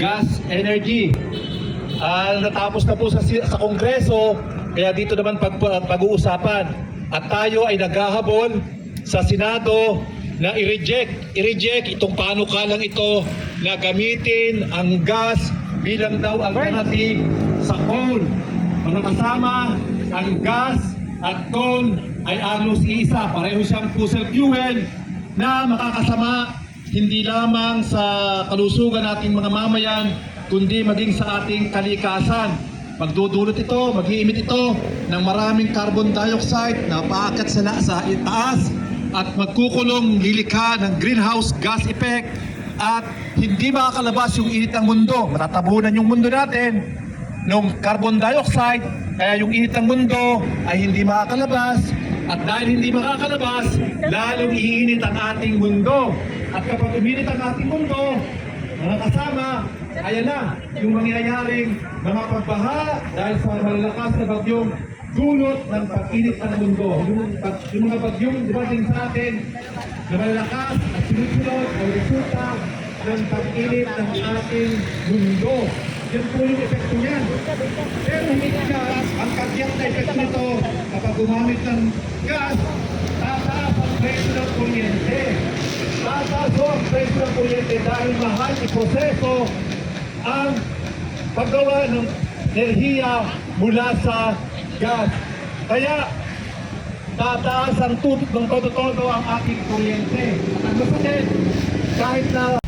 gas energy. Ah, natapos na po sa, sa Kongreso, kaya dito naman pag, pag-uusapan. At tayo ay naghahabol sa Senado na i-reject, i-reject itong panukalang ito na gamitin ang gas bilang daw alternative sa coal. Mga kasama, ang gas at coal ay alos isa. Pareho siyang fossil fuel na makakasama hindi lamang sa kalusugan nating mga mamayan, kundi maging sa ating kalikasan. Magdudulot ito, mag-iimit ito ng maraming carbon dioxide na paakyat sa, sa itaas at magkukulong lilikha ng greenhouse gas effect at hindi makakalabas yung init ng mundo. Matatabunan yung mundo natin ng carbon dioxide, kaya yung init ng mundo ay hindi makakalabas at dahil hindi makakalabas, lalong iinit ang ating mundo. At kapag uminit ang ating mundo, mga kasama, ayan na, yung mangyayaring mga pagbaha dahil sa malalakas na bagyong dulot ng pag-init ng mundo. Yung, yung mga bagyong dumating sa atin na malalakas at sunod-sunod ay resulta ng pag-init ng ating mundo. Yan po yung epekto niyan. Pero hindi gas, ang kagyat na epekto nito kapag gumamit ng gas, tataas ang presyo ng kuryente. Tataas ang presyo ng kuryente dahil mahal iproseso ang paggawa ng enerhiya mula sa gas. Kaya tataas ang tubig ng todo-todo ang ating kuryente. At ang masakit, kahit na